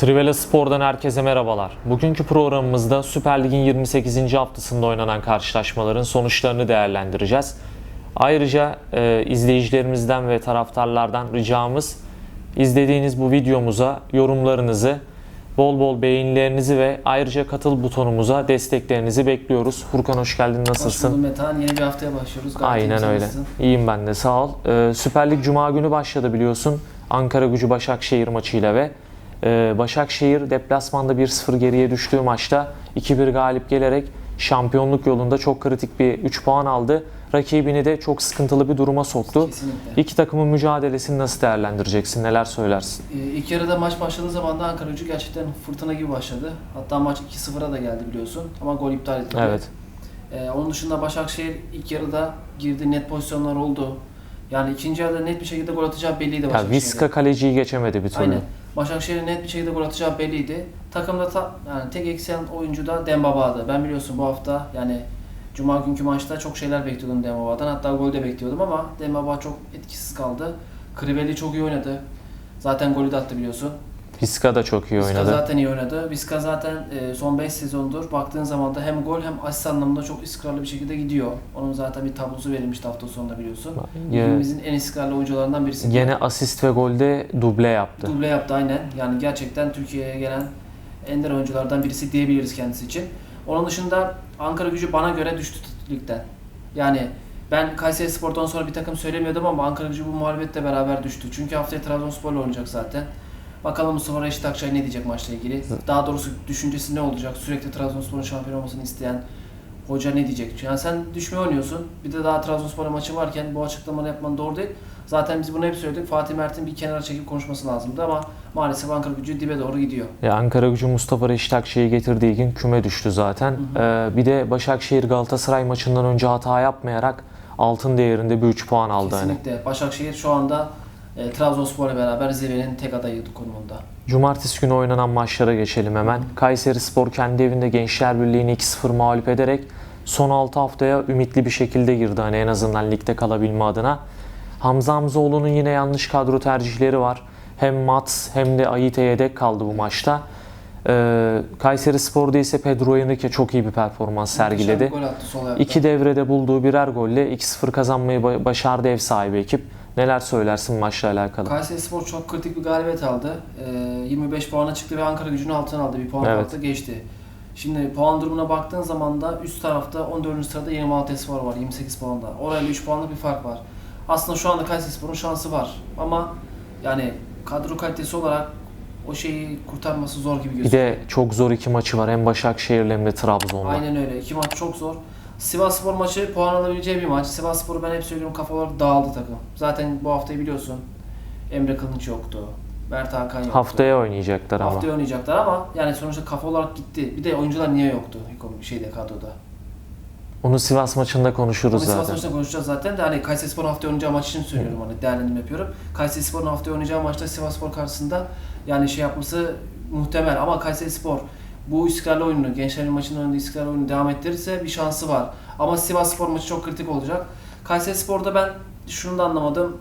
Trivela Spor'dan herkese merhabalar. Bugünkü programımızda Süper Lig'in 28. haftasında oynanan karşılaşmaların sonuçlarını değerlendireceğiz. Ayrıca e, izleyicilerimizden ve taraftarlardan ricamız izlediğiniz bu videomuza yorumlarınızı, bol bol beğenilerinizi ve ayrıca katıl butonumuza desteklerinizi bekliyoruz. Furkan hoş geldin, Hoş nasılsın? bulduk Metehan. Yeni bir haftaya başlıyoruz. Gayet Aynen öyle. nasılsın? İyiyim ben de sağ ol. Ee, Süper Lig Cuma günü başladı biliyorsun. Ankara gücü Başakşehir maçıyla ve e, Başakşehir deplasmanda 1-0 geriye düştüğü maçta 2-1 galip gelerek şampiyonluk yolunda çok kritik bir 3 puan aldı. Rakibini de çok sıkıntılı bir duruma soktu. Kesinlikle. İki takımın mücadelesini nasıl değerlendireceksin? Neler söylersin? Ee, İlk yarıda maç başladığı zaman da Ankara gücü gerçekten fırtına gibi başladı. Hatta maç 2-0'a da geldi biliyorsun. Ama gol iptal edildi. Evet. Ee, onun dışında Başakşehir ilk yarıda girdi. Net pozisyonlar oldu. Yani ikinci yarıda net bir şekilde gol atacağı belliydi Ya Başakşehir'in. Viska kaleciyi geçemedi bir türlü. Aynen. Başakşehir'in net bir şekilde gol atacağı belliydi. Takımda ta, yani tek eksen oyuncu da Dembaba'dı. Ben biliyorsun bu hafta yani Cuma günkü maçta çok şeyler bekliyordum Dembaba'dan. Hatta gol de bekliyordum ama Dembaba çok etkisiz kaldı. Kriveli çok iyi oynadı. Zaten golü de attı biliyorsun. Viska da çok iyi oynadı. zaten iyi oynadı. Vizca zaten e, son 5 sezondur baktığın zaman da hem gol hem asist anlamında çok istikrarlı bir şekilde gidiyor. Onun zaten bir tablosu verilmişti hafta sonunda biliyorsun. Ligimizin en istikrarlı oyuncularından birisi. Gene asist ve golde duble yaptı. Duble yaptı aynen. Yani gerçekten Türkiye'ye gelen ender oyunculardan birisi diyebiliriz kendisi için. Onun dışında Ankara gücü bana göre düştü ligden. Yani ben Kayseri Spor'dan sonra bir takım söylemiyordum ama Ankara gücü bu muhalefetle beraber düştü. Çünkü haftaya Trabzonspor'la oynayacak zaten. Bakalım Mustafa Reşit Akçay ne diyecek maçla ilgili. Daha doğrusu düşüncesi ne olacak? Sürekli Trabzonspor'un şampiyon olmasını isteyen hoca ne diyecek? Yani sen düşmeye oynuyorsun. Bir de daha Trabzonspor'a maçı varken bu açıklamanı yapman doğru değil. Zaten biz bunu hep söyledik. Fatih Mert'in bir kenara çekip konuşması lazımdı ama maalesef Ankara gücü dibe doğru gidiyor. Ya Ankara gücü Mustafa Reşit Akçay'ı getirdiği gün küme düştü zaten. Ee, bir de Başakşehir Galatasaray maçından önce hata yapmayarak altın değerinde bir 3 puan aldı. Hani. Kesinlikle. Başakşehir şu anda e, Trabzonspor'la beraber zirvenin tek adayı konumunda. Cumartesi günü oynanan maçlara geçelim hemen. Kayseri Spor kendi evinde Gençler Birliği'ni 2-0 mağlup ederek son 6 haftaya ümitli bir şekilde girdi hani en azından ligde kalabilme adına. Hamza Hamzoğlu'nun yine yanlış kadro tercihleri var. Hem Mats hem de Ayite yedek kaldı bu maçta. Ee, Kayseri Spor'da ise Pedro Henrique çok iyi bir performans sergiledi. İki devrede bulduğu birer golle 2-0 kazanmayı ba- başardı ev sahibi ekip. Neler söylersin maçla alakalı? Kayseri Spor çok kritik bir galibiyet aldı. E, 25 puana çıktı ve Ankara gücünün altına aldı. Bir puan Evet. kalktı geçti. Şimdi puan durumuna baktığın zaman da üst tarafta 14. sırada Yeni Malatya Spor var 28 puanda. Orayla 3 puanlık bir fark var. Aslında şu anda Kayseri Spor'un şansı var. Ama yani kadro kalitesi olarak o şeyi kurtarması zor gibi Bir gözüküyor. de çok zor iki maçı var hem Başakşehir'le hem de Trabzon'la. Aynen öyle. İki maç çok zor. Sivas Spor maçı puan alabileceği bir maç. Sivas Spor'u ben hep söylüyorum kafa olarak dağıldı takım. Zaten bu haftayı biliyorsun. Emre Kılınç yoktu. Mert Hakan yoktu. Haftaya oynayacaklar ama. Haftaya oynayacaklar ama yani sonuçta kafa olarak gitti. Bir de oyuncular niye yoktu şeyde kadroda? Onu Sivas maçında konuşuruz Onu Sivas zaten. maçında konuşacağız zaten de hani Kayseri Spor'un haftaya oynayacağı maç için söylüyorum hani değerlendirme yapıyorum. Kayseri Spor'un haftaya oynayacağı maçta Sivas Spor karşısında yani şey yapması muhtemel ama Kayseri Spor bu istikrarlı oyununu, gençlerin maçında oynadığı istikrarlı oyunu devam ettirirse bir şansı var. Ama Sivas Spor maçı çok kritik olacak. Kayseri Spor'da ben şunu da anlamadım.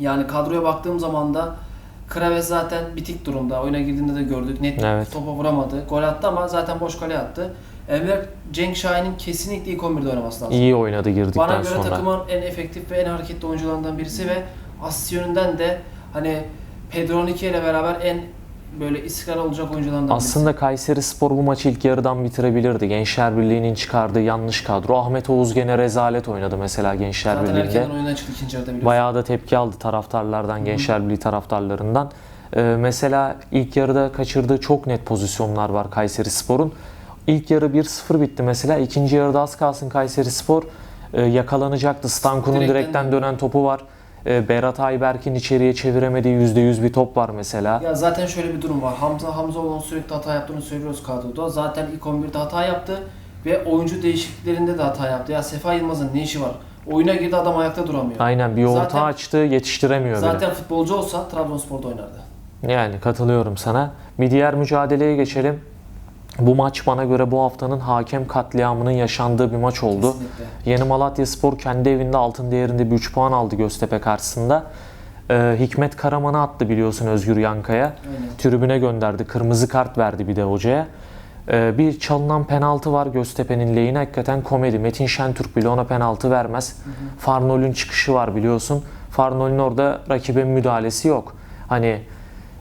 Yani kadroya baktığım zaman da Kraves zaten bitik durumda. Oyuna girdiğinde de gördük. Net Evet. topa vuramadı. Gol attı ama zaten boş kale attı. Emre Cenk Şahin'in kesinlikle ilk 11'de oynaması lazım. İyi oynadı girdikten Bana göre sonra. takımın en efektif ve en hareketli oyuncularından birisi ve asist yönünden de hani Pedro Nike ile beraber en böyle istikrar olacak oyunculardan birisi. Aslında Kayseri Spor bu maçı ilk yarıdan bitirebilirdi. Gençler Birliği'nin çıkardığı yanlış kadro. Ahmet Oğuz gene rezalet oynadı mesela Gençler Zaten Birliği'nde. erkenden oyundan çıktı ikinci yarıda biliyorsun. Bayağı da tepki aldı taraftarlardan, Gençler Birliği taraftarlarından. Ee, mesela ilk yarıda kaçırdığı çok net pozisyonlar var Kayseri Spor'un. İlk yarı 1-0 bitti mesela. İkinci yarıda az kalsın Kayseri Spor e, yakalanacaktı. Stankun'un Direkten direkten dönen topu var. E, Berat Ayberk'in içeriye çeviremediği %100 bir top var mesela. Ya zaten şöyle bir durum var. Hamza Hamzaoğlu'nun sürekli hata yaptığını söylüyoruz kadroda. Zaten ilk 11'de hata yaptı ve oyuncu değişikliklerinde de hata yaptı. Ya Sefa Yılmaz'ın ne işi var? Oyuna girdi adam ayakta duramıyor. Aynen bir orta Zaten- açtı yetiştiremiyor bile. Zaten futbolcu olsa Trabzonspor'da oynardı. Yani katılıyorum sana. Bir diğer mücadeleye geçelim. Bu maç bana göre bu haftanın hakem katliamının yaşandığı bir maç oldu. Kesinlikle. Yeni Malatya Spor kendi evinde altın değerinde bir 3 puan aldı Göztepe karşısında. Ee, Hikmet Karaman'ı attı biliyorsun Özgür Yankaya. Aynen. Tribüne gönderdi. Kırmızı kart verdi bir de hocaya. Ee, bir çalınan penaltı var Göztepe'nin lehine. Hakikaten komedi. Metin Şentürk bile ona penaltı vermez. Farnol'ün çıkışı var biliyorsun. Farnol'ün orada rakibe müdahalesi yok. Hani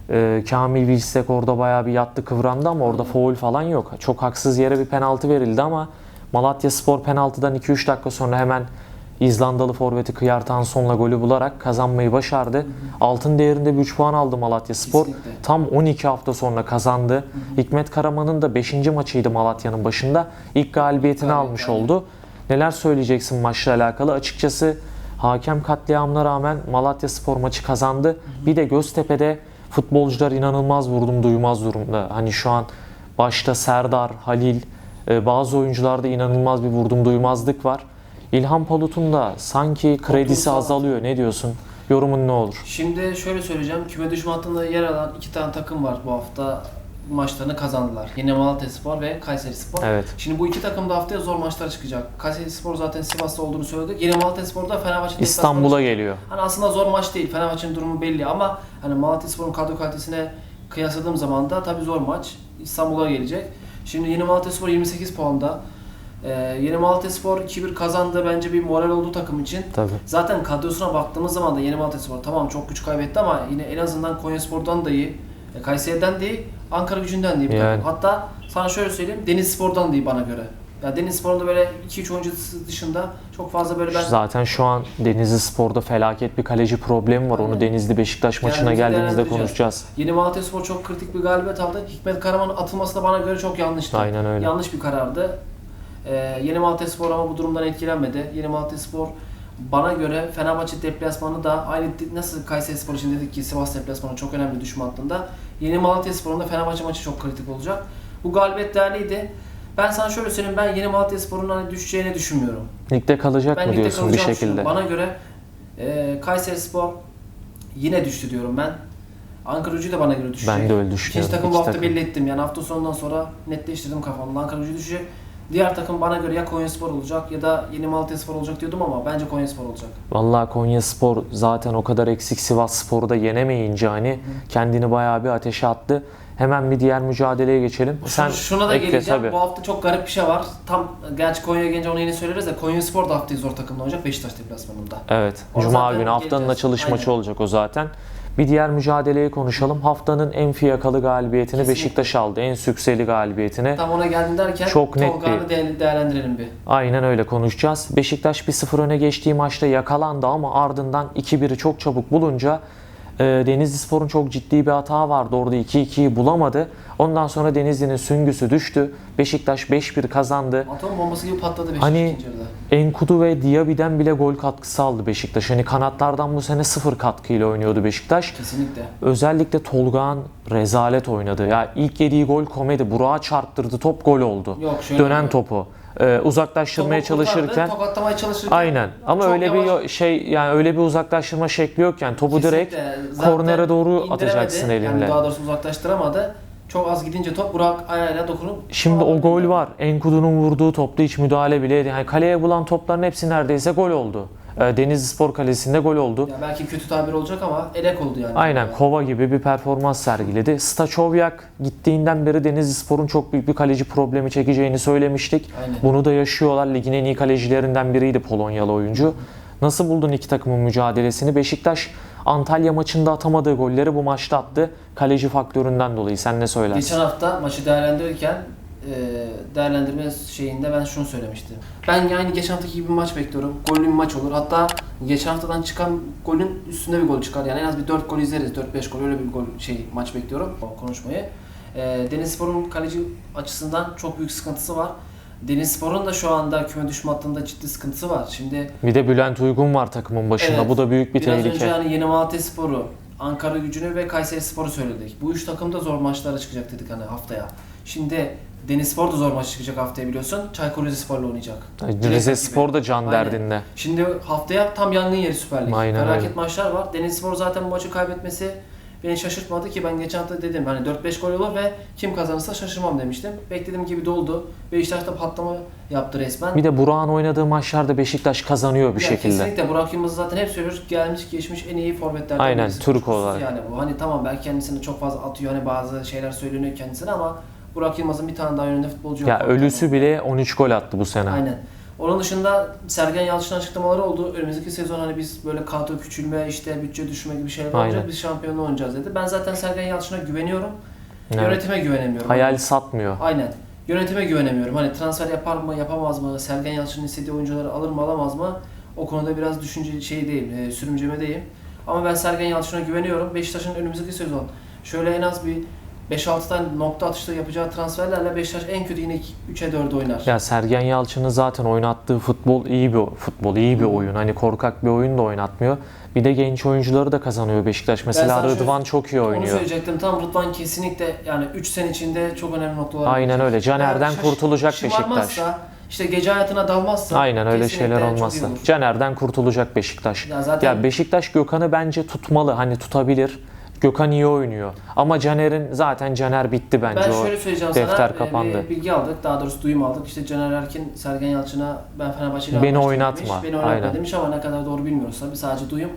e, Kamil Vilsek orada bayağı bir yattı kıvrandı ama orada foul falan yok. Çok haksız yere bir penaltı verildi ama Malatya Spor penaltıdan 2-3 dakika sonra hemen İzlandalı forveti Kıyar Tanson'la golü bularak kazanmayı başardı. Altın değerinde bir 3 puan aldı Malatya Spor. Kesinlikle. Tam 12 hafta sonra kazandı. Hikmet Karaman'ın da 5. maçıydı Malatya'nın başında. İlk galibiyetini Galibiyet, almış aynen. oldu. Neler söyleyeceksin maçla alakalı? Açıkçası hakem katliamına rağmen Malatya Spor maçı kazandı. Bir de Göztepe'de futbolcular inanılmaz vurdum duymaz durumda. Hani şu an başta Serdar, Halil, e, bazı oyuncularda inanılmaz bir vurdum duymazlık var. İlhan Palut'un da sanki kredisi azalıyor. Ne diyorsun? Yorumun ne olur? Şimdi şöyle söyleyeceğim. Küme düşme hattında yer alan iki tane takım var bu hafta maçlarını kazandılar. Yine Malatya Spor ve Kayseri Spor. Evet. Şimdi bu iki takım da haftaya zor maçlar çıkacak. Kayseri Spor zaten Sivas'ta olduğunu söyledik. Yine Malatya Spor da Fenerbahçe İstanbul'a geliyor. Hani aslında zor maç değil. Fenerbahçe'nin durumu belli ama hani Malatya Spor'un kadro kalitesine kıyasladığım zaman da tabii zor maç. İstanbul'a gelecek. Şimdi yeni Malatya Spor 28 puanda. Ee, yeni Malatya Spor 2-1 kazandı. Bence bir moral oldu takım için. Tabii. Zaten kadrosuna baktığımız zaman da Yeni Malatya Spor tamam çok güç kaybetti ama yine en azından Konyaspor'dan da iyi, e, Kayseri'den de iyi, Ankara gücünden de iyi bir Yani. takım. Hatta sana şöyle söyleyeyim Deniz Spor'dan da iyi bana göre. Ya Deniz Spor'un da böyle 2-3 oyuncu dışında çok fazla böyle ben Zaten şu an Denizli Spor'da felaket bir kaleci problemi var. Onu Aynen. Denizli Beşiktaş maçına Yani geldiğimizde konuşacağız. Yeni Malatya Spor çok kritik bir galibiyet aldı. Hikmet Karaman'ın atılması da bana göre çok yanlıştı. Aynen öyle. Yanlış bir karardı. Ee, Yeni Malatya Spor ama bu durumdan etkilenmedi. Yeni Malatya Spor bana göre Fenerbahçe deplasmanı da aynı nasıl Kayseri Spor için dedik ki Sivas deplasmanı çok önemli düşme hattında. Yeni Malatya Spor'un da Fenerbahçe maçı çok kritik olacak. Bu galibiyet değerliydi. Ben sana şöyle söyleyeyim ben Yeni Malatya Spor'un hani düşeceğini düşünmüyorum. Ligde kalacak Ben mı diyorsun bir şekilde? Bana göre e, Kayseri Spor yine düştü diyorum ben. Ankara Gücü de bana göre düşecek. Ben de öyle İkinci düşünüyorum. takım İki bu hafta takım. belli ettim. Yani hafta sonundan sonra netleştirdim kafamda. Ankara Gücü düşecek. Diğer takım bana göre ya Konyaspor olacak ya da Yeni Malatya Spor olacak diyordum ama bence Konyaspor olacak. Vallahi Konya Spor zaten o kadar eksik Sivas Spor'u da yenemeyince hani kendini bayağı bir ateşe attı. Hemen bir diğer mücadeleye geçelim. Sen Şu- Şuna da ekle geleceğim. tabii. Bu hafta çok garip bir şey var. Tam gerçi Konya'ya gelince onu yine söyleriz de Konyaspor da haftayı zor takımla oynayacak Beşiktaş deplasmanında. Evet. O Cuma günü haftanın geleceğiz. açılış Aynen. maçı olacak o zaten. Bir diğer mücadeleyi konuşalım. Haftanın en fiyakalı galibiyetini Kesinlikle. Beşiktaş aldı. En sükseli galibiyetini. Tam ona geldim derken Çok net değer- değerlendirelim bir. Aynen öyle konuşacağız. Beşiktaş 1-0 öne geçtiği maçta yakalandı ama ardından 2-1'i çok çabuk bulunca Denizli Spor'un çok ciddi bir hata vardı. Orada 2-2'yi bulamadı. Ondan sonra Denizli'nin süngüsü düştü. Beşiktaş 5-1 kazandı. Atom bombası gibi patladı Beşiktaş Hani-. Enkudu ve Diaby'den bile gol katkısı aldı Beşiktaş. Hani kanatlardan bu sene sıfır katkıyla oynuyordu Beşiktaş. Kesinlikle. Özellikle Tolgağan rezalet oynadı. Ya ilk yediği gol komedi. Burak'a çarptırdı. Top gol oldu. Yok şöyle Dönen topu. Ee, uzaklaştırmaya Topu kurtardı, çalışırken tokatlamaya çalışırken Aynen. Ama çok öyle bir yavaş- yo- şey yani öyle bir uzaklaştırma şekli yok yani topu direkt Kesinlikle. Zaten kornere doğru indiremedi. atacaksın elinle. Yani daha doğrusu uzaklaştıramadı. Çok az gidince top Burak ayağıyla dokunup Şimdi o gol var. Enkudu'nun vurduğu topta hiç müdahale bile edildi. Yani kaleye bulan topların hepsi neredeyse gol oldu. Ee, Denizli Spor Kalesi'nde gol oldu. Ya belki kötü tabir olacak ama elek oldu yani. Aynen kova gibi bir performans sergiledi. Staçovyak gittiğinden beri Denizli Spor'un çok büyük bir kaleci problemi çekeceğini söylemiştik. Aynen. Bunu da yaşıyorlar. Ligin en iyi kalecilerinden biriydi Polonyalı oyuncu. Nasıl buldun iki takımın mücadelesini? Beşiktaş Antalya maçında atamadığı golleri bu maçta attı. Kaleci faktöründen dolayı. Sen ne söylersin? Geçen hafta maçı değerlendirirken değerlendirme şeyinde ben şunu söylemiştim. Ben yani geçen haftaki gibi bir maç bekliyorum. Gollü bir maç olur. Hatta geçen haftadan çıkan golün üstünde bir gol çıkar. Yani en az bir 4 gol izleriz. 4-5 gol öyle bir gol şey maç bekliyorum konuşmayı. E, Denizspor'un kaleci açısından çok büyük sıkıntısı var. Denizspor'un da şu anda küme düşme hattında ciddi sıkıntısı var. Şimdi Bir de Bülent Uygun var takımın başında. Evet. Bu da büyük bir Biraz tehlike. önce hani Yeni Malatya Sporu, Ankara Gücü'nü ve Kayseri Sporu söyledik. Bu üç takım da zor maçlara çıkacak dedik hani haftaya. Şimdi Denizspor da zor maç çıkacak haftaya biliyorsun. Çaykur Rizespor'la oynayacak. Direkt Rize. Spor da can Aynen. derdinde. Şimdi haftaya tam yangın yeri Süper Lig. Aynen Felaket öyle. maçlar var. Denizspor zaten bu maçı kaybetmesi beni şaşırtmadı ki ben geçen hafta dedim hani 4-5 gol olur ve kim kazanırsa şaşırmam demiştim. Beklediğim gibi doldu. Beşiktaş'ta patlama yaptı resmen. Bir de Burak'ın oynadığı maçlarda Beşiktaş kazanıyor bir Ya şekilde. Kesinlikle Burak Yılmaz'ı zaten hep söylüyoruz. Gelmiş geçmiş en iyi forvetlerden Aynen, birisi. Türk olarak. Yani bu hani tamam belki kendisini çok fazla atıyor hani bazı şeyler söyleniyor kendisine ama Burak Yılmaz'ın bir tane daha önünde futbolcu yok. Ya ölüsü bile 13 gol attı bu sene. Aynen. Onun dışında Sergen Yalçın'ın açıklamaları oldu. Önümüzdeki sezon hani biz böyle kadro küçülme, işte bütçe düşürme gibi şeyler Aynen. olacak. Biz şampiyonluğu oynayacağız dedi. Ben zaten Sergen Yalçın'a güveniyorum. Evet. Yönetime güvenemiyorum. Hayal satmıyor. Aynen. Yönetime güvenemiyorum. Hani transfer yapar mı, yapamaz mı? Sergen Yalçın'ın istediği oyuncuları alır mı, alamaz mı? O konuda biraz düşünce şey değil, e, sürümcemedeyim. Ama ben Sergen Yalçın'a güveniyorum. Beşiktaş'ın önümüzdeki sezon şöyle en az bir 5-6 tane nokta atışta yapacağı transferlerle Beşiktaş en kötü yine 3'e 4 oynar. Ya Sergen Yalçın'ın zaten oynattığı futbol iyi bir futbol, iyi bir oyun. Hani korkak bir oyun da oynatmıyor. Bir de genç oyuncuları da kazanıyor Beşiktaş. Mesela sana şöyle- Rıdvan çok iyi Onu oynuyor. söyleyecektim. Tam Rıdvan kesinlikle yani 3 sene içinde çok önemli noktalar. Aynen öyle. Caner'den Eğer kurtulacak Beşiktaş. işte gece hayatına dalmazsa Aynen öyle şeyler olmazsa. Caner'den kurtulacak Beşiktaş. Ya zaten Ya Beşiktaş Gökhan'ı bence tutmalı. Hani tutabilir. Gökhan iyi oynuyor. Ama Caner'in zaten Caner bitti bence ben şöyle söyleyeceğim defter sana. e, kapandı. Bir bilgi aldık. Daha doğrusu duyum aldık. İşte Caner Erkin, Sergen Yalçın'a ben Fenerbahçe'yle Beni oynatma. Demiş. Beni oynatma Aynen. demiş ama ne kadar doğru bilmiyoruz tabii. Sadece duyum.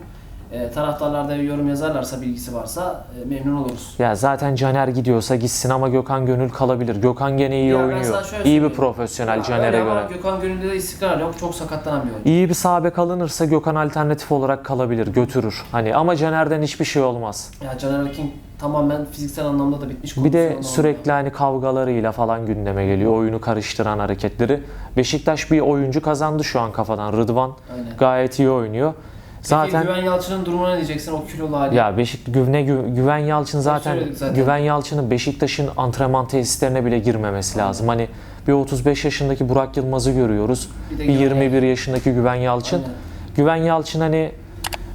E, taraftarlar da yorum yazarlarsa, bilgisi varsa e, memnun oluruz. Ya zaten Caner gidiyorsa gitsin ama Gökhan Gönül kalabilir. Gökhan gene iyi Ya ben oynuyor. sana şöyle İyi bir söyleyeyim. profesyonel Ya Caner'e öyle göre. Gökhan Gönül'de de istikrar yok. Çok sakatlanan bir oyuncu. İyi bir sahabe kalınırsa Gökhan alternatif olarak kalabilir, götürür. Hani ama Caner'den hiçbir şey olmaz. Ya Caner Erkin tamamen fiziksel anlamda da bitmiş. Bir de kondisyon anlamda. sürekli hani kavgalarıyla falan gündeme geliyor. Oyunu karıştıran hareketleri. Beşiktaş bir oyuncu kazandı şu an kafadan. Rıdvan Aynen. gayet iyi oynuyor. Zaten Zaten Güven Yalçın'ın durumuna ne diyeceksin o kilolu hali? ya Beşik Güvene Gü- Güven Yalçın zaten, söyledik zaten. Güven Yalçın'ın Beşiktaş'ın antrenman tesislerine bile girmemesi lazım. Hani bir 35 yaşındaki Burak Yılmaz'ı görüyoruz. Bir de Bir Güven 21 yaşındaki Güven Yalçın. Aynen. Güven Yalçın hani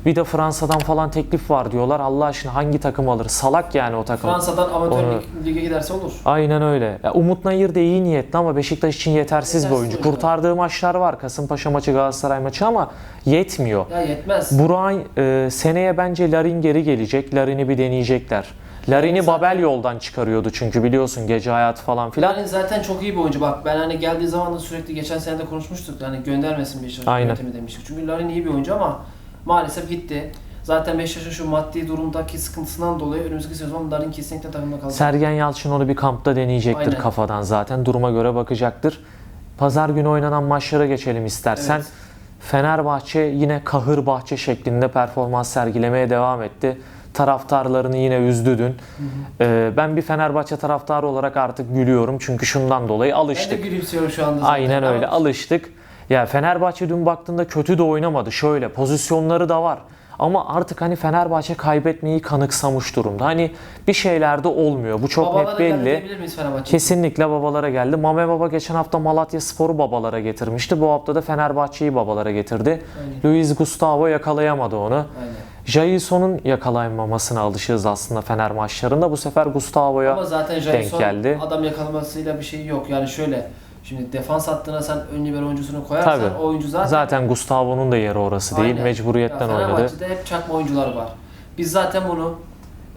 bir de Fransa'dan falan teklif var diyorlar. Allah aşkına hangi takım alır? Salak yani o takım. Fransa'dan amatör Onu- lig- lige giderse olur. Aynen öyle. Ya Umut Nayır da iyi niyetli ama Beşiktaş için yetersiz bir Yetersiz oyuncu. oyuncu. Kurtardığı maçlar var. Kasımpaşa maçı, Galatasaray maçı ama yetmiyor. Ya yetmez. Burak'ın e, seneye bence Larin geri gelecek. Larin'i bir deneyecekler. Larin'i Zaten- Babel yoldan çıkarıyordu çünkü biliyorsun gece hayatı falan filan. Yani zaten çok iyi bir oyuncu bak. Ben hani geldiği zaman da sürekli geçen sene de konuşmuştuk. Hani göndermesin Beşiktaş Aynen. yönetimi demiştik. Çünkü Larin iyi bir oyuncu ama maalesef gitti. Zaten Beşiktaş'ın şu maddi durumdaki sıkıntısından dolayı önümüzdeki sezon Larin kesinlikle takımda kalacak. Sergen Yalçın onu bir kampta deneyecektir Aynen. kafadan zaten. Duruma göre bakacaktır. Pazar günü oynanan maçlara geçelim istersen. Evet. Fenerbahçe yine kahır bahçe şeklinde performans sergilemeye devam etti. Taraftarlarını yine üzdü dün. Ee, ben bir Fenerbahçe taraftarı olarak artık gülüyorum çünkü şundan dolayı Ben de alıştık. gülümsüyorum şu anda zaten. Aynen öyle alıştık. Ya Fenerbahçe dün baktığında kötü de oynamadı. Şöyle pozisyonları da var. Ama artık hani Fenerbahçe kaybetmeyi kanıksamış durumda. Hani bir şeyler de olmuyor. Bu çok Babalara net geldi belli. Kesinlikle babalara geldi. Mame Baba geçen hafta Malatya Sporu babalara getirmişti. Bu hafta da Fenerbahçe'yi babalara getirdi. Aynen. Luis Gustavo yakalayamadı onu. Aynen. Jailson'un yakalayamamasına alışığız aslında Fener maçlarında. Bu sefer Gustavo'ya Ama zaten denk Jason geldi. adam yakalamasıyla bir şey yok. Yani şöyle Şimdi defans hattına sen ön libero oyuncusunu koyarsan Tabii. oyuncu zaten, Zaten Gustavo'nun da yeri orası değil. Aynen. Mecburiyetten Ya oynadı. Fenerbahçe'de hep çakma oyuncular var. Biz zaten bunu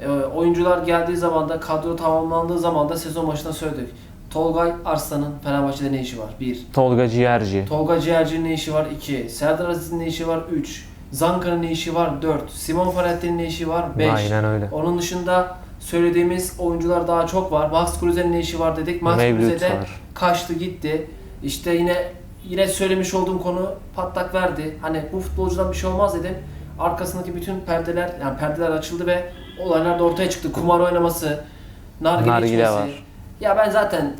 e, oyuncular geldiği zaman da kadro tamamlandığı zaman da sezon başında söyledik. Tolgay Arslan'ın Fenerbahçe'de ne işi var? 1. Tolga Ciğerci. Tolga Ciğerci'nin ne işi var? 2. Serdar Aziz'in ne işi var? 3. Zanka'nın ne işi var? 4. Simon Ferretti'nin ne işi var? 5. Aynen öyle. Onun dışında söylediğimiz oyuncular daha çok var. Max Kruse'nin ne işi var dedik. Max Mevlüt Kruse de var. Kaçtı gitti. İşte yine yine söylemiş olduğum konu patlak verdi. Hani bu futbolcudan bir şey olmaz dedim. Arkasındaki bütün perdeler yani perdeler açıldı ve olaylar da ortaya çıktı. Kumar oynaması, nargile, Nargile içmesi. var. Ya ben zaten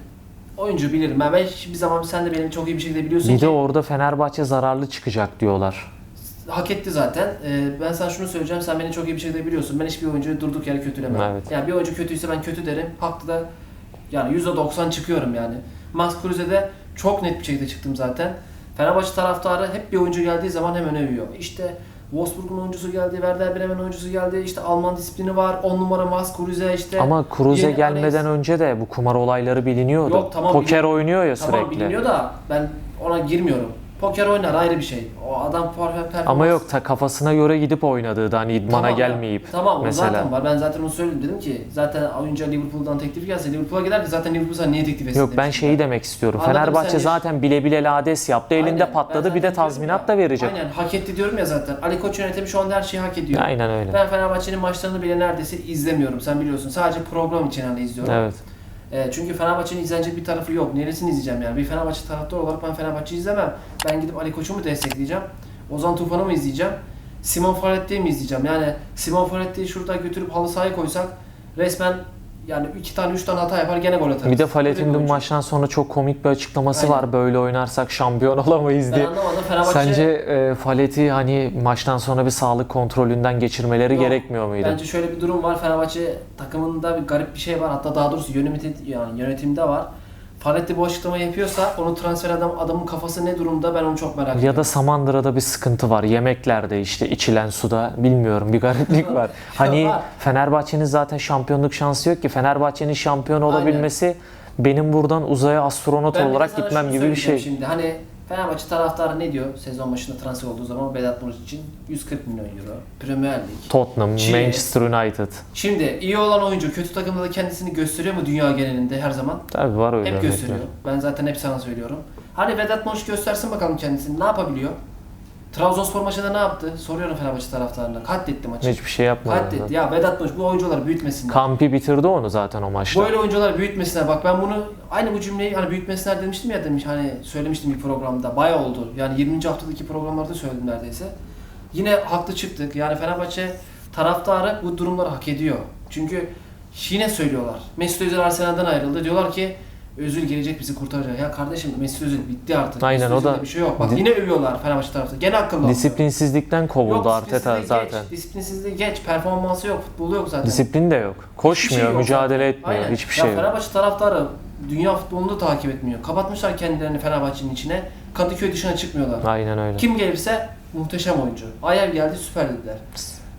oyuncu bilirim. Ben, ben hiçbir zaman sen de benim çok iyi bir şekilde biliyorsun Bir ki de orada Fenerbahçe zararlı çıkacak diyorlar. hak etti zaten. Ee, ben sana şunu söyleyeceğim. Sen beni çok iyi bir şekilde biliyorsun. Ben hiçbir oyuncuyu durduk yere kötülemem. Evet. Yani bir oyuncu kötüyse ben kötü derim. Haklı da yani %90 çıkıyorum yani. Max Kruse'de çok net bir şekilde çıktım zaten. Fenerbahçe taraftarı hep bir oyuncu geldiği zaman hemen övüyor. İşte Wolfsburg'un oyuncusu geldi, Werder Bremen oyuncusu geldi, işte Alman disiplini var, 10 numara Max Kruse işte. Ama yeni gelmeden Alex- önce de bu kumar olayları biliniyordu. Yok, tamam, Poker bilin- oynuyor ya Tamam sürekli. biliniyor da ben ona girmiyorum. Poker oynar ayrı bir şey. O adam performans Ama yok ta kafasına göre gidip oynadığı da hani idmana Tamam, gelmeyip Tamam o mesela. zaten var. Ben zaten onu söyledim. Dedim ki zaten oyuncuya Liverpool'dan teklif gelse Liverpool'a gider ki zaten Liverpool sana niye teklif etsin Yok ben demiştim şeyi demek istiyorum. Anladım, Fenerbahçe sen- zaten bile bile lades yaptı. Elinde Aynen, ben patladı bir de zaten diyorum tazminat ya. da verecek. Aynen hak etti diyorum ya zaten. Ali Koç yönetimi şu anda her şeyi hak ediyor. Aynen öyle. Ben Fenerbahçe'nin maçlarını bile neredeyse izlemiyorum. Sen biliyorsun. Sadece program için hani izliyorum. Evet. E, çünkü Fenerbahçe'nin izlenecek bir tarafı yok. Neresini izleyeceğim yani? Bir Fenerbahçe taraftarı olarak ben Fenerbahçe'yi izlemem. Ben gidip Ali Koç'u mu destekleyeceğim? Ozan Tufan'ı mı izleyeceğim? Simon Ferretti'yi mi izleyeceğim? Yani Simon Ferretti'yi şurada götürüp halı sahaya koysak resmen yani iki tane üç tane hata yapar gene gol atarız. Bir de Falet'in dün maçtan sonra çok komik bir açıklaması Aynen. var. Böyle oynarsak şampiyon olamayız Ben diye. anlamadım Fenerbahçe... Sence e, Falet'i hani maçtan sonra bir sağlık kontrolünden geçirmeleri Yok, gerekmiyor muydu? Bence şöyle bir durum var. Fenerbahçe takımında bir garip bir şey var. Hatta daha doğrusu yönetim, yani yönetimde var. Fahrettin bu açıklama yapıyorsa onun transfer adam adamın kafası ne durumda ben onu çok merak ediyorum. Ya da Samandıra'da bir sıkıntı var. Yemeklerde işte içilen suda bilmiyorum bir gariplik var. Hani Var. Fenerbahçe'nin zaten şampiyonluk şansı yok ki. Fenerbahçe'nin şampiyon olabilmesi benim buradan uzaya astronot Ben olarak gitmem gibi bir şey. Şimdi hani Fenerbahçe taraftarı ne diyor sezon başında transfer olduğu zaman Vedat Muriç için 140 milyon euro. Premier Lig. Tottenham, Chile. Manchester United. Şimdi iyi olan oyuncu kötü takımda da kendisini gösteriyor mu dünya genelinde her zaman? Tabii var öyle Hep örnekler. gösteriyor. Ben zaten hep sana söylüyorum. Hani Vedat Muriç göstersin bakalım kendisini. Ne yapabiliyor? Trabzonspor maçında ne yaptı? Soruyorum Fenerbahçe taraftarına. Katletti maçı. Hiçbir şey yapmadı. Katletti. Ya Vedat Muriç bu oyuncuları büyütmesinler. Kampi bitirdi onu zaten o maçta. Böyle oyuncuları büyütmesinler. Bak ben bunu aynı bu cümleyi hani büyütmesinler demiştim ya demiş hani söylemiştim bir programda. Bayağı oldu. Yani 20. haftadaki programlarda söyledim neredeyse. Yine haklı çıktık. Yani Fenerbahçe taraftarı bu durumları hak ediyor. Çünkü yine söylüyorlar. Mesut Özil Arsenal'den ayrıldı. Diyorlar ki Özil gelecek bizi kurtaracak. Ya kardeşim Mesut Özil bitti artık. Aynen, Mesut o da- bir şey yok. Bak yine övüyorlar Fenerbahçe taraftarı. Gene akıllı. Disiplinsizlikten kovuldu Yok, Arteta disiplinsizliği zaten. Geç, disiplinsizliği geç. Performansı yok. Futbolu yok zaten. Disiplin de yok. Koşmuyor, Hiçbir şey yok mücadele etmiyor, Aynen. hiçbir ya şey yok. Fenerbahçe taraftarı dünya futbolunu da takip etmiyor. Kapatmışlar kendilerini Fenerbahçe'nin içine. Kadıköy dışına çıkmıyorlar. Aynen öyle. Kim gelirse muhteşem oyuncu. Ayev geldi süper dediler.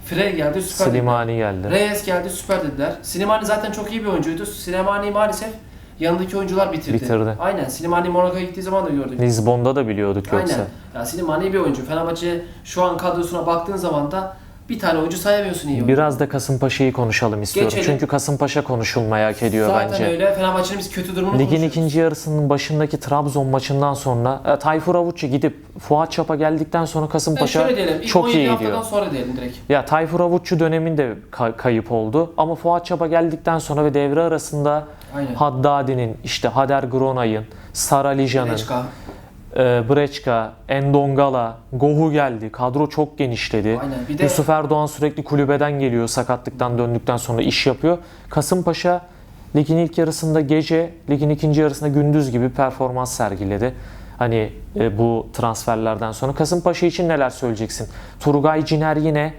Frey geldi süper dediler. Slimani geldi. Reyes geldi süper dediler. Slimani zaten çok iyi bir oyuncuydu. Slimani maalesef yanındaki oyuncular bitirdi. Bitirdi. Aynen. Slimani Monaco'ya gittiği zaman da gördük. Lizbon'da da biliyorduk yoksa. Aynen. Ya Slimani bir oyuncu. Fenerbahçe şu an kadrosuna baktığın zaman da bir tane oyuncu sayamıyorsun iyi. Biraz da Kasımpaşa'yı konuşalım istiyorum. Geçelim. Çünkü Kasımpaşa konuşulmayı hak ediyor Zaten bence. öyle. Fenerbahçe'nin biz kötü durumunu Ligin ikinci yarısının başındaki Trabzon maçından sonra e, Tayfur Avuççu gidip Fuat Çap'a geldikten sonra Yani Kasımpaşa şöyle diyelim, ilk çok 17 iyi haftadan gidiyor. sonra diyelim direkt. Ya Tayfur Avuççu döneminde ka- kayıp oldu ama Fuat Çap'a geldikten sonra ve devre arasında Aynen. Haddadi'nin, işte Hader Gronay'ın, Saralija'nın, e, Breçka, Endongala, Gohu geldi. Kadro çok genişledi. Aynen. Bir de Yusuf Erdoğan sürekli kulübeden geliyor sakatlıktan döndükten sonra iş yapıyor. Kasımpaşa ligin ilk yarısında gece, ligin ikinci yarısında gündüz gibi performans sergiledi. Hani e, bu transferlerden sonra. Kasımpaşa için neler söyleyeceksin? Turgay Ciner yine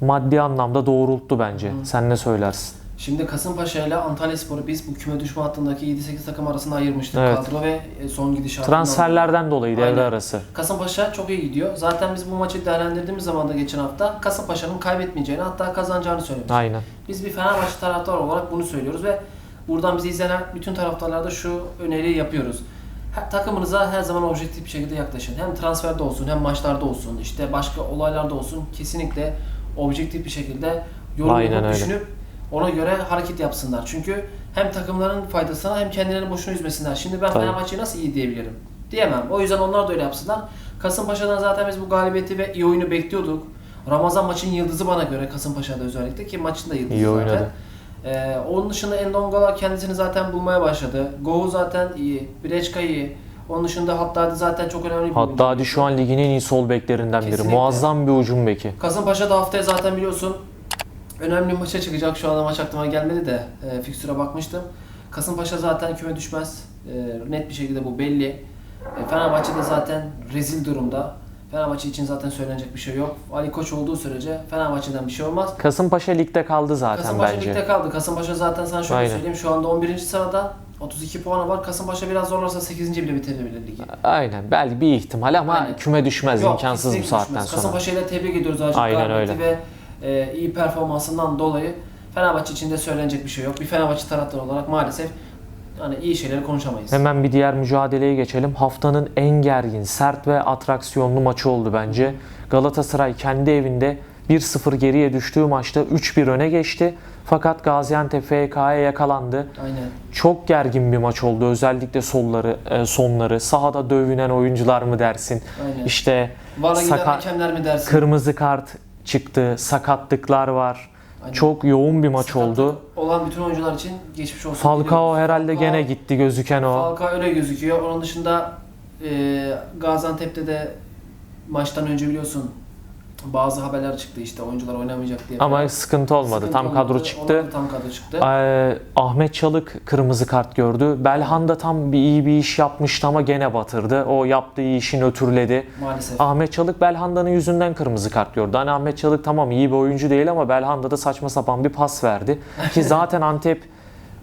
maddi anlamda doğrulttu bence. Sen ne söylersin? Şimdi Kasımpaşa ile Antalyaspor'u biz bu küme düşme hattındaki 7-8 takım arasında ayırmıştık. Evet. Kadro ve e, son gidişatından Transferlerden dolayı devre Aynen. arası. Kasımpaşa çok iyi gidiyor. Zaten biz bu maçı değerlendirdiğimiz zaman da geçen hafta Kasımpaşa'nın kaybetmeyeceğini hatta kazanacağını söylemiştik. Aynen. Biz bir Fenerbahçe taraftarı olarak bunu söylüyoruz ve buradan bizi izleyen bütün taraftarlara da şu öneriyi yapıyoruz. Her- takımınıza her zaman objektif bir şekilde yaklaşın. Hem transferde olsun hem maçlarda olsun işte başka olaylarda olsun kesinlikle objektif bir şekilde yorum Aynen yapıp öyle. düşünüp ona göre hareket yapsınlar. Çünkü hem takımların faydasına hem kendilerini boşuna üzmesinler. Şimdi ben Tabii. Fenerbahçe'yi nasıl iyi diyebilirim? Diyemem. O yüzden onlar da öyle yapsınlar. Kasımpaşa'dan zaten biz bu galibiyeti ve iyi oyunu bekliyorduk. Ramazan maçın yıldızı bana göre Kasımpaşa'da özellikle ki maçın da yıldızı İyi zaten. oynadı. Ee, onun dışında Endongala kendisini zaten bulmaya başladı. Gohu zaten iyi. Bireçka iyi. Onun dışında Haddadi zaten çok önemli bir oyuncu. Hatta şu an ligin en iyi sol beklerinden biri. Kesinlikle. Muazzam bir ucum beki. Kasımpaşa da haftaya zaten biliyorsun önemli maça çıkacak. Şu anda maç aklıma gelmedi de e, fikstüre bakmıştım. Kasımpaşa zaten küme düşmez. E, net bir şekilde bu belli. E, Fenerbahçe de zaten rezil durumda. Fenerbahçe için zaten söylenecek bir şey yok. Ali Koç olduğu sürece Fenerbahçe'den bir şey olmaz. Kasımpaşa ligde kaldı zaten Kasımpaşa bence. ligde kaldı. Kasımpaşa zaten sana şöyle Aynen. söyleyeyim. Şu anda 11. sırada 32 puanı var. Kasımpaşa biraz zorlarsa 8. bile bitirebilir ligi. Aynen. Belki bir ihtimal ama Aynen. küme düşmez. Yok, imkansız bu saatten düşmez. sonra. Kasımpaşa'yı da tebrik ediyoruz Aynen galibiyeti ve e, iyi performansından dolayı Fenerbahçe için de söylenecek bir şey yok. Bir Fenerbahçe taraftarı olarak maalesef yani iyi şeyleri konuşamayız. Hemen bir diğer mücadeleye geçelim. Haftanın en gergin, sert ve atraksiyonlu maçı oldu bence. Galatasaray kendi evinde 1-0 geriye düştüğü maçta 3-1 öne geçti. Fakat Gaziantep FK'ya yakalandı. Aynen. Çok gergin bir maç oldu. Özellikle solları, e, sonları. Sahada dövünen oyuncular mı dersin? Aynen. İşte Vara giden hakemler mi dersin? kırmızı kart çıktı, sakatlıklar var. Aynen. Çok yoğun bir maç Sakatlık oldu. Olan bütün oyuncular için geçmiş olsun. Falcao diliyoruz. herhalde Falcao- gene gitti gözüken o. Falcao öyle gözüküyor. Onun dışında e, Gaziantep'te de maçtan önce biliyorsun bazı haberler çıktı işte oyuncular oynamayacak diye. Ama sıkıntı olmadı. Sıkıntı Tam kadro olmadı. çıktı. Onlar da tam kadro çıktı. Ee, Ahmet Çalık kırmızı kart gördü. Belhanda tam bir iyi bir iş yapmıştı ama gene batırdı. O yaptığı işi nötrledi. Maalesef. Ahmet Çalık Belhanda'nın yüzünden kırmızı kart gördü. Hani Ahmet Çalık tamam iyi bir oyuncu değil ama Belhanda da saçma sapan bir pas verdi. Ki zaten Antep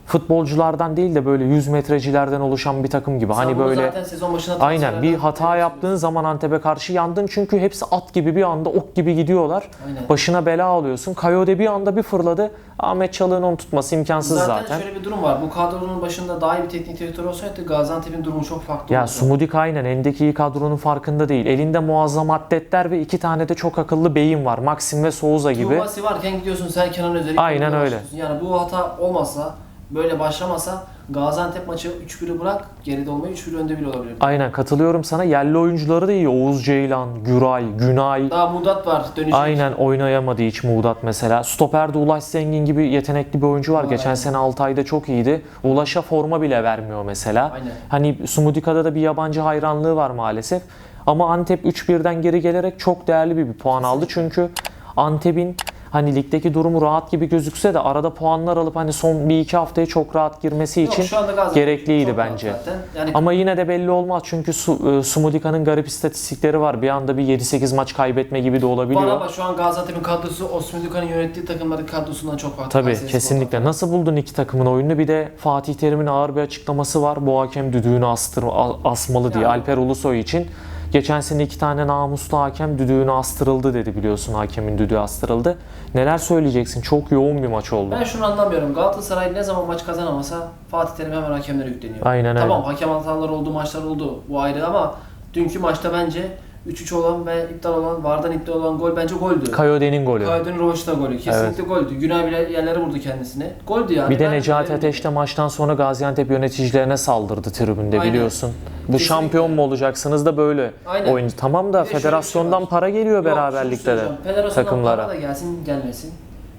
futbolculardan değil de böyle 100 metrecilerden oluşan bir takım gibi. Sen Hani böyle zaten sezon başına Aynen bir hata yaptığın zaman Antep'e karşı yandın çünkü hepsi at gibi bir anda ok gibi gidiyorlar. Aynen. Başına bela alıyorsun. Kayode bir anda bir fırladı. Ahmet Çalık'ın onu tutması imkansız Zaten, zaten. şöyle bir durum var. Bu kadronun başında daha iyi bir teknik direktör olsaydı Gaziantep'in durumu çok farklı Ya. Sumudik aynen endeki kadronun farkında değil. Elinde muazzam atletler ve iki tane de çok akıllı beyin var. Maxim ve Souza gibi. Tuvasi varken gidiyorsun sen Kenan Özer'i Aynen öyle. Yani bu hata olmasa, böyle başlamasa Gaziantep maçı 3-1'i bırak, geride olmayı 3-1 önde bile olabilir. Aynen katılıyorum sana. Yerli oyuncuları da iyi. Oğuz Ceylan, Güray, Günay. Daha Mudat var dönecek. Aynen oynayamadı hiç Muğdat mesela. Stoper'de Ulaş Zengin gibi yetenekli bir oyuncu var. Var, Geçen aynen. sene Altay'da çok iyiydi. Ulaş'a forma bile vermiyor mesela. Aynen. Hani Sumudika'da da bir yabancı hayranlığı var maalesef. Ama Antep 3-1'den geri gelerek çok değerli bir, bir puan aldı. Çünkü Antep'in hani ligdeki durumu rahat gibi gözükse de arada puanlar alıp hani son bir iki haftaya çok rahat girmesi Yok, için gerekliydi bence. Yani Ama yine de belli olmaz çünkü Su, e, Sumudika'nın garip istatistikleri var. Bir anda bir 7-8 maç kaybetme gibi de olabiliyor. ama şu an Gaziantep'in kadrosu Osman Dukan'ın yönettiği takımların kadrosundan çok farklı. Tabii Kayseri kesinlikle. Spor'dan. Nasıl buldun iki takımın oyununu? Bir de Fatih Terim'in ağır bir açıklaması var. Bu hakem düdüğünü astır, asmalı diye Yani. Alper Ulusoy için. Geçen sene iki tane namuslu hakem düdüğünü astırıldı dedi biliyorsun hakemin düdüğü astırıldı. Neler söyleyeceksin? Çok yoğun bir maç oldu. Ben şunu anlamıyorum. Galatasaray ne zaman maç kazanamasa Fatih Terim hemen hakemlere yükleniyor. Aynen öyle. Tamam hakem hataları oldu, maçlar oldu. Bu ayrı ama dünkü maçta bence 3-3 olan ve iptal olan, Vardan iptal olan gol bence goldü. Kayode'nin golü. Kaydın Rovaş'ta golü. Kesinlikle goldü. Günay bile yerlere vurdu kendisini. Goldü yani. Bir de Ben- Necati ben- Ateş de maçtan sonra Gaziantep yöneticilerine saldırdı tribünde Aynen. biliyorsun. Bu Kesinlikle. şampiyon mu olacaksınız da böyle Aynen. oyuncu. Tamam da Bir de şöyle bir şey federasyondan var. para geliyor Yok, şunu beraberlikte de söyleyeceğim. Federasyondan takımlara. para da gelsin gelmesin.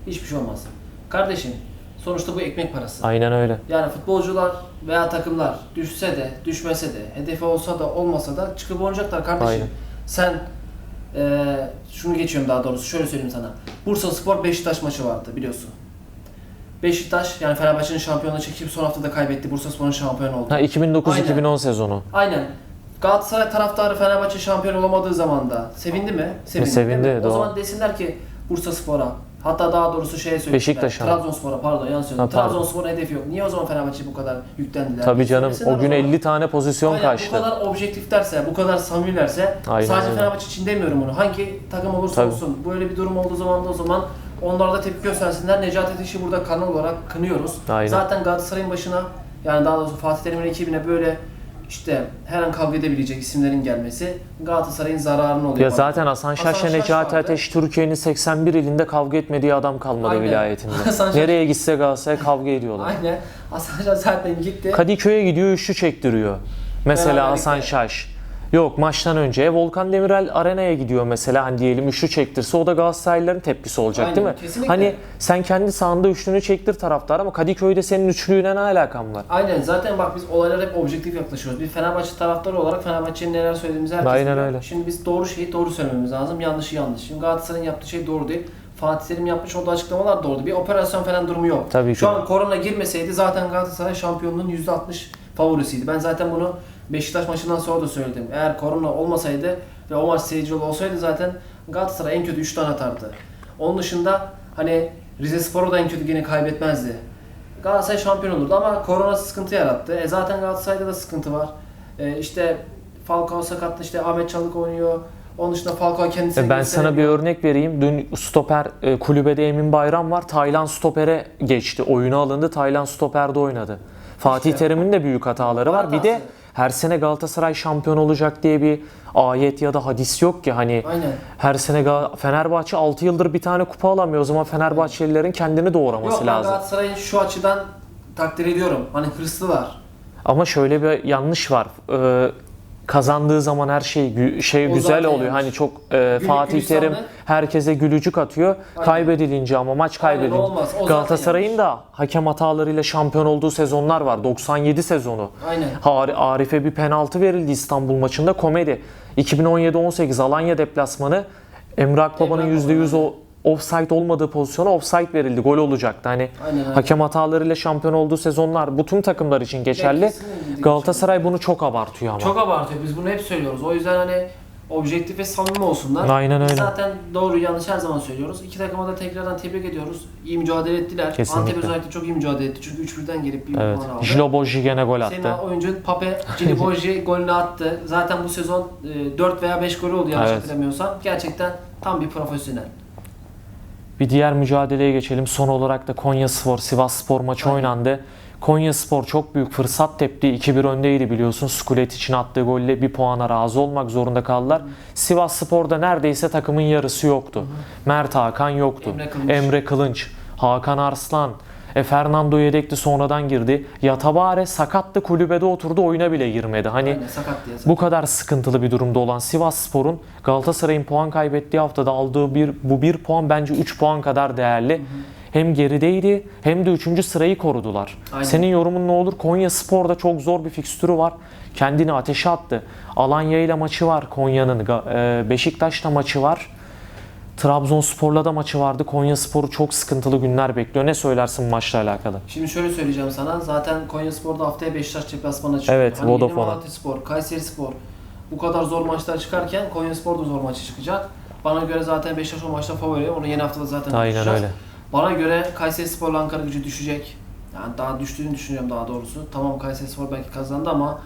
Hiçbir şey olmaz. Kardeşim sonuçta bu ekmek parası. Aynen öyle. Yani futbolcular veya takımlar düşse de düşmese de hedefi olsa da olmasa da çıkıp oynayacaklar kardeşim. Aynen. Sen eee, şunu geçiyorum daha doğrusu şöyle söyleyeyim sana. Bursa Spor Beşiktaş maçı vardı biliyorsun. Beşiktaş yani Fenerbahçe'nin şampiyonluğu çekip son haftada kaybetti. Bursa Spor'un şampiyon oldu. Ha 2009-2010 sezonu. Aynen. Galatasaray taraftarı Fenerbahçe şampiyon olamadığı zaman da sevindi mi? Sevindi. sevindi, değil mi? O doğru. zaman desinler ki Bursa Spor'a hatta daha doğrusu şeye söyleyeyim. Beşiktaş'a. Trabzonspor'a pardon yanlış söyledim. Pardon. Trabzonspor'un hedefi yok. Niye o zaman Fenerbahçe bu kadar yüklendiler? Tabii canım Desinler o gün zaman. 50 tane pozisyon Aynen, kaçtı. Bu kadar objektiflerse, bu kadar samimilerse Aynen sadece öyle. Fenerbahçe için demiyorum bunu. Hangi takım olursa Tabii. olsun böyle bir durum olduğu zaman da o zaman onlar da tepki göstersinler. Necati Ateş'i burada kanal olarak kınıyoruz. Aynen. Zaten Galatasaray'ın başına yani daha doğrusu Fatih Terim'in ekibine böyle işte her an kavga edebilecek isimlerin gelmesi Galatasaray'ın zararına oluyor. Ya bana. zaten Hasan Şaş Hasan ile Şaş Necati. Ateş Türkiye'nin 81 ilinde kavga etmediği adam kalmadı Aynen. vilayetinde. Hasan Nereye gitse Galatasaray kavga ediyorlar. Aynen. Hasan Şaş zaten gitti. Kadıköy'e gidiyor üçlü çektiriyor. Mesela. Hasan Şaş. Yok maçtan önce Volkan Demirel arenaya gidiyor mesela hani diyelim üçlü çektirse o da Galatasaraylıların tepkisi olacak Aynen, değil mi? kesinlikle. Hani sen kendi sahanda üçlünü çektir taraftar ama Kadıköy'de senin üçlüğüne ne alakan var? Aynen zaten bak biz olaylara hep objektif yaklaşıyoruz. Bir Fenerbahçe taraftarı olarak Fenerbahçe'nin neler söylediğimizi herkes Aynen biliyor. öyle. Şimdi biz doğru şeyi doğru söylememiz lazım, yanlışı yanlış. Şimdi Galatasaray'ın yaptığı şey doğru değil. Fatih Terim yapmış olduğu açıklamalar doğru. Bir operasyon falan durumu yok. Tabii ki. Şu an korona girmeseydi zaten Galatasaray şampiyonluğun %60 favorisiydi. Ben zaten bunu Beşiktaş maçından sonra da söyledim. Eğer korona olmasaydı ve o maç seyircili olsaydı zaten Galatasaray en kötü 3 tane atardı. Onun dışında hani Rize Spor'u da en kötü gene kaybetmezdi. Galatasaray şampiyon olurdu ama korona sıkıntı yarattı. E zaten Galatasaray'da da sıkıntı var. E işte Falcao sakatlı işte Ahmet Çalık oynuyor. Onun dışında Falcao kendisi E Ben sana bir örnek vereyim. Dün stoper e, kulübede Emin Bayram var. Taylan stopere geçti. Oyuna alındı. Taylan stoperde oynadı. Fatih İşte. Terim'in de büyük hataları var. Bir de Hatası. Her sene Galatasaray şampiyon olacak diye bir ayet ya da hadis yok ki hani Aynen. her sene Gal- Fenerbahçe 6 yıldır bir tane kupa alamıyor. O zaman Fenerbahçelilerin kendini doğraması Yok ben lazım. Galatasaray'ın şu açıdan takdir ediyorum. Hani hırslılar. Ama şöyle bir yanlış var. Ee, kazandığı zaman her şey şey O güzel oluyor. yanlış. Hani çok e, Fatih gülistanlı. Terim herkese gülücük atıyor. Aynen. Kaybedilince ama maç kaybedilince. Galatasaray'ın da hakem hatalarıyla şampiyon olduğu sezonlar var. 97 sezonu. Aynen. Har- Arif'e bir penaltı verildi İstanbul maçında komedi. 2017-18 Alanya deplasmanı Emre Akbaba'nın Emre %100 o offside olmadığı pozisyona offside verildi. Gol olacaktı. Hani Aynen, aynen. hakem hatalarıyla şampiyon olduğu sezonlar bütün takımlar için geçerli. kesinlikle. Galatasaray bunu çok abartıyor ama. Çok abartıyor. Biz bunu hep söylüyoruz. O yüzden hani objektif ve samimi olsunlar. Aynen Biz öyle. zaten doğru yanlış her zaman söylüyoruz. İki takıma da tekrardan tebrik ediyoruz. İyi mücadele ettiler. Kesinlikle. Antep özellikle çok iyi mücadele etti. Çünkü 3-1'den gelip bir Evet. puan aldı. Jiloboji gene gol Senin attı. oyuncun Pape Ciliboji golünü attı. Zaten bu sezon 4 veya 5 golü oldu yanlış Evet. hatırlamıyorsam. Gerçekten tam bir profesyonel. Bir diğer mücadeleye geçelim. Son olarak da Konya Spor, Sivas Spor maçı Aynen. oynandı. Konya Spor çok büyük fırsat tepti. 2-1 öndeydi biliyorsun. Skulet için attığı golle bir puana razı olmak zorunda kaldılar. Sivas Spor'da neredeyse takımın yarısı yoktu. Mert Hakan yoktu. Emre Kılınç. Emre Kılınç, Hakan Arslan, e, Fernando yedekti sonradan girdi. Yatabare sakattı kulübede oturdu oyuna bile girmedi. Hani Aynen sakat diye. bu kadar sıkıntılı bir durumda olan Sivas Spor'un Galatasaray'ın puan kaybettiği haftada aldığı bir bu bir puan bence 3 puan kadar değerli. Hem gerideydi hem de 3. sırayı korudular. Aynen. Senin yorumun ne olur? Konya Spor'da çok zor bir fikstürü var. Kendini ateşe attı. Alanya ile maçı var Konya'nın. E, Beşiktaş'ta maçı var. Trabzonspor'la da maçı vardı. Konya Spor'u çok sıkıntılı günler bekliyor. Ne söylersin maçla alakalı? Şimdi şöyle söyleyeceğim sana. Zaten Konya Spor'da haftaya Beşiktaş deplasmanına çıkıyor. Evet, hani yeni Vodafone'a. Malatya Spor, Kayseri Spor bu kadar zor maçlar çıkarken Konya Spor da zor maçı çıkacak. Bana göre zaten Beşiktaş o maçta favori. Onu yeni haftada zaten Aynen konuşacağız. öyle. Bana göre Kayseri Spor'la Ankara gücü düşecek. Yani daha düştüğünü düşünüyorum daha doğrusu. Tamam Kayseri Spor belki kazandı ama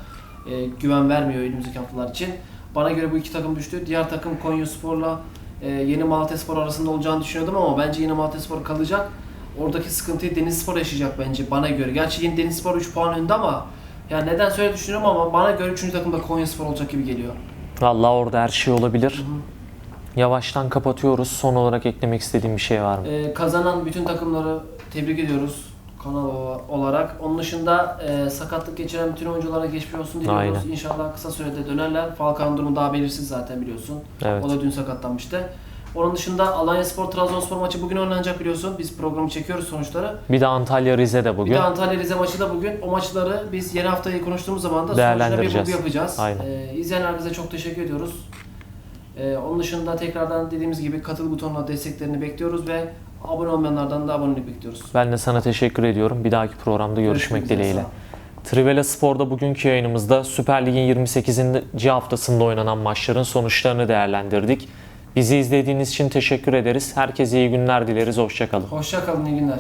e, güven vermiyor önümüzdeki haftalar için. Bana göre bu iki takım düştü. Diğer takım Konya Spor'la e, Yeni Malatya Spor arasında olacağını düşünüyordum ama bence Yeni Malatya Spor kalacak. Oradaki sıkıntıyı Deniz Spor yaşayacak bence bana göre. Gerçi yine Deniz Spor 3 puan önde ama yani neden söyle düşünüyorum ama bana göre 3. takım da Konya Spor olacak gibi geliyor. Vallahi orada her şey olabilir. Yavaştan kapatıyoruz. Son olarak eklemek istediğim bir şey var mı? Ee, kazanan bütün takımları tebrik ediyoruz kanal olarak. Onun dışında e, sakatlık geçiren bütün oyunculara geçmiş olsun diliyoruz. Aynen. İnşallah kısa sürede dönerler. Falcao'nun durumu daha belirsiz zaten biliyorsun. Evet. O da dün sakatlanmıştı. Onun dışında Alanya Spor Trabzonspor maçı bugün oynanacak biliyorsun. Biz programı çekiyoruz sonuçları. Bir de Antalya Rize de Bir bugün. de Antalya Rize maçı da bugün. O maçları biz yeni haftayı konuştuğumuz zaman da sonuçta bir vurgu yapacağız. Aynen. Ee, izleyen herkese çok teşekkür ediyoruz. Ee, onun dışında tekrardan dediğimiz gibi katıl butonuna desteklerini bekliyoruz ve abone olmayanlardan da abonelik bekliyoruz. Ben de sana teşekkür ediyorum. Bir dahaki programda görüşmek üzere, dileğiyle. Trivela Spor'da bugünkü yayınımızda Süper Lig'in 28. haftasında oynanan maçların sonuçlarını değerlendirdik. Bizi izlediğiniz için teşekkür ederiz. Herkese iyi günler dileriz. Hoşçakalın. Hoşça kalın, iyi günler.